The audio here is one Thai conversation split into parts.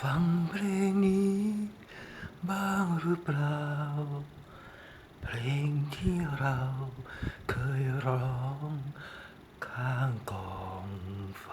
ฟังเพลงนี้ บ้างหรือเปล่า เพลงที่เราเคยร้อง ข้างกองไฟ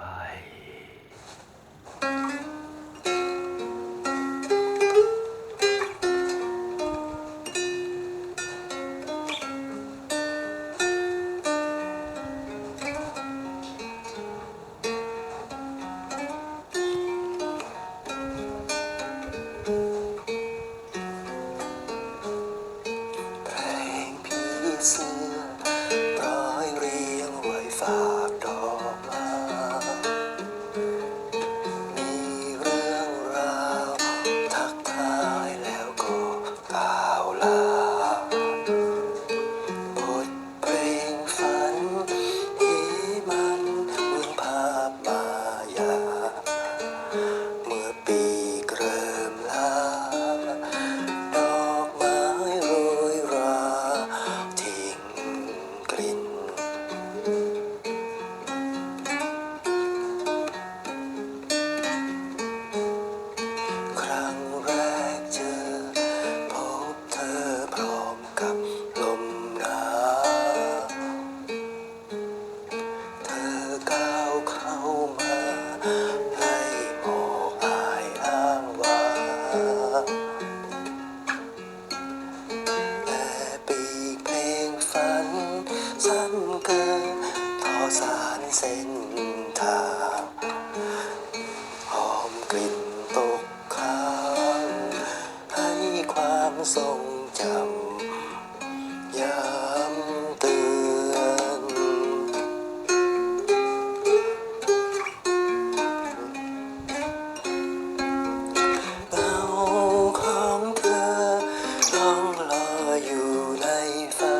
จำย้ำเตือนเงาของเธอต้องรออยู่ในฟ้า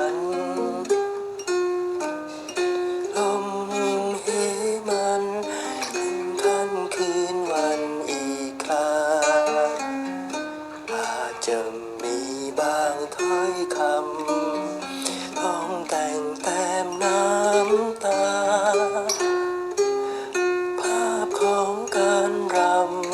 อยคำต้องแต่งแต้มน้ำตา ภาพของการรำ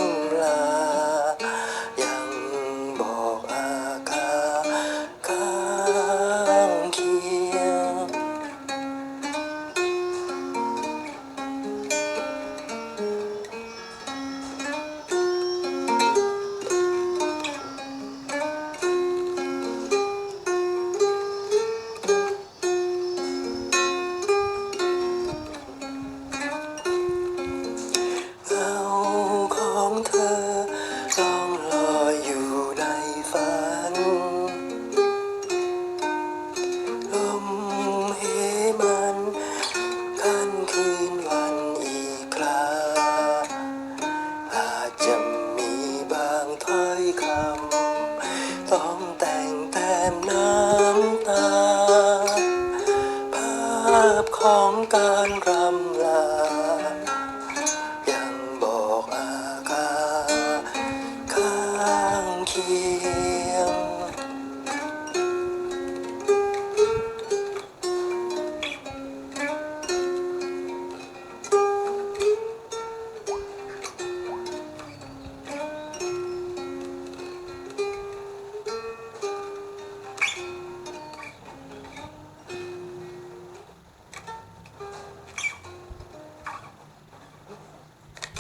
ของเก่า